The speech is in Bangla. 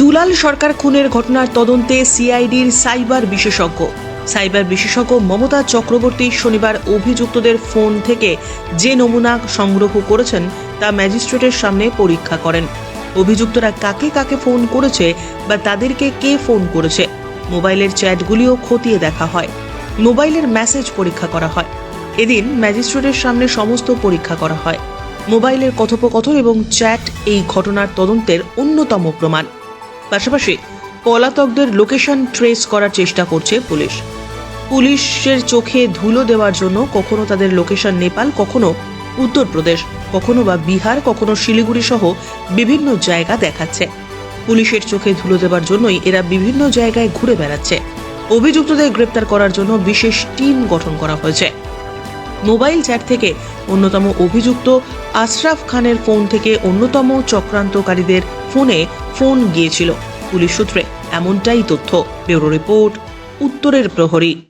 দুলাল সরকার খুনের ঘটনার তদন্তে সিআইডির সাইবার বিশেষজ্ঞ। সাইবার বিশেষজ্ঞ মমতা চক্রবর্তী শনিবার অভিযুক্তদের ফোন থেকে যে নমুনা সংগ্রহ করেছেন তা ম্যাজিস্ট্রেটের সামনে পরীক্ষা করেন। অভিযুক্তরা কাকে কাকে ফোন করেছে বা তাদেরকে কে ফোন করেছে? মোবাইলের চ্যাটগুলিও খতিয়ে দেখা হয়। মোবাইলের মেসেজ পরীক্ষা করা হয়। এদিন ম্যাজিস্ট্রেটের সামনে সমস্ত পরীক্ষা করা হয়। মোবাইলের কথোপকথন এবং চ্যাট এই ঘটনার তদন্তের অন্যতম প্রমাণ। পাশাপাশি পলাতকদের লোকেশন ট্রেস করার চেষ্টা করছে পুলিশ। পুলিশের চোখে ধুলো দেওয়ার জন্য কখনো তাদের লোকেশন নেপাল, কখনো উত্তরপ্রদেশ, কখনো বা বিহার, কখনো শিলিগুড়ি সহ বিভিন্ন জায়গা দেখাচ্ছে। পুলিশের চোখে ধুলো দেওয়ার জন্যই এরা বিভিন্ন জায়গায় ঘুরে বেড়াচ্ছে। অভিযুক্তদের গ্রেপ্তার করার জন্য বিশেষ টিম গঠন করা হয়েছে। মোবাইল চ্যাট থেকে অন্যতম অভিযুক্ত আশরাফ খানের ফোন থেকে অন্যতম চক্রান্তকারীদের ফোনে ফোন গিয়েছিল পুলিশ সূত্রে। এমনটাই তথ্য ব্যুরো রিপোর্ট উত্তরের প্রহরী।